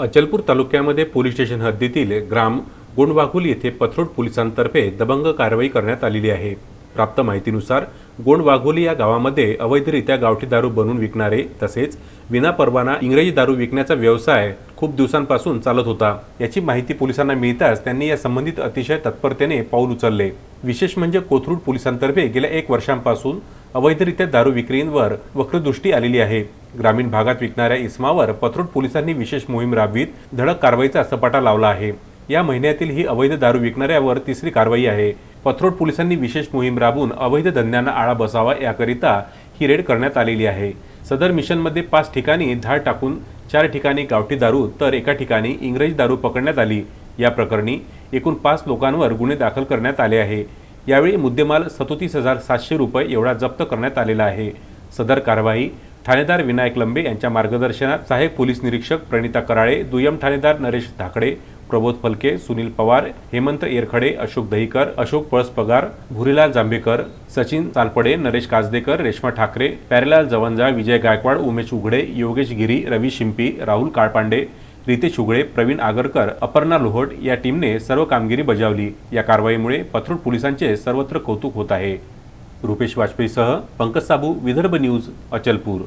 अचलपूर तालुक्यामध्ये police station हद्दीतील ग्राम गोंडवाघुल येथे पथरोड पोलिसांतर्फे दबंग कारवाई करण्यात आलेली आहे. प्राप्त माहितीनुसार गोंडवाघोली या गावामध्ये अवैधरित्या गावठी दारू बनवून विकणारे तसेच विनापरवाना इंग्रजी दारू विकण्याचा व्यवसाय खूप दिवसांपासून चालत होता. याची माहिती पोलिसांना मिळताच त्यांनी या संबंधित अतिशय तत्परतेने पाऊल उचलले. विशेष म्हणजे कोथरूड पोलिसांतर्फे गेल्या एक वर्षांपासून अवैधरित्या दारू विक्रींवर वक्रदृष्टी आलेली आहे. ग्रामीण भागात विकणाऱ्या इस्मावर पथरूट पोलिसांनी विशेष मोहीम राबवीत धडक कारवाईचा सपाटा लावला आहे. या महिन्यातील ही अवैध दारू विकणाऱ्यावर तिसरी कारवाई आहे. पथरोड पोलिसांनी विशेष मोहीम राबवून अवैध धंद्यांना आळा बसावा याकरिता ही रेड करण्यात आलेली आहे. सदर मिशनमध्ये पाच ठिकाणी धाड टाकून चार ठिकाणी गावठी दारू तर एका ठिकाणी इंग्रजी दारू पकडण्यात आली. या प्रकरणी एकूण पाच लोकांवर गुन्हे दाखल करण्यात आले आहे. यावेळी मुद्देमाल सदोतीस हजार सातशे रुपये एवढा जप्त करण्यात आलेला आहे. सदर कारवाई ठाणेदार विनायक लंबे यांच्या मार्गदर्शनात सहाय्यक पोलीस निरीक्षक प्रणिता कराळे दुय्यम ठाणेदार नरेश धाकडे प्रबोध फलके सुनील पवार हेमंत येरखडे अशोक दहीकर अशोक पळसपगार भुरीलाल जांभेकर सचिन चालपडे नरेश काजदेकर रेश्मा ठाकरे प्यारेलाल जवंजा विजय गायकवाड उमेश उघडे योगेश गिरी रवी शिंपी राहुल काळपांडे रितेश उघडे प्रवीण आगरकर अपर्णा लोहट या टीमने सर्व कामगिरी बजावली. या कारवाईमुळे पथरूड पोलिसांचे सर्वत्र कौतुक होत आहे. रुपेश वाजपेयीसह पंकज साबू विदर्भ न्यूज अचलपूर.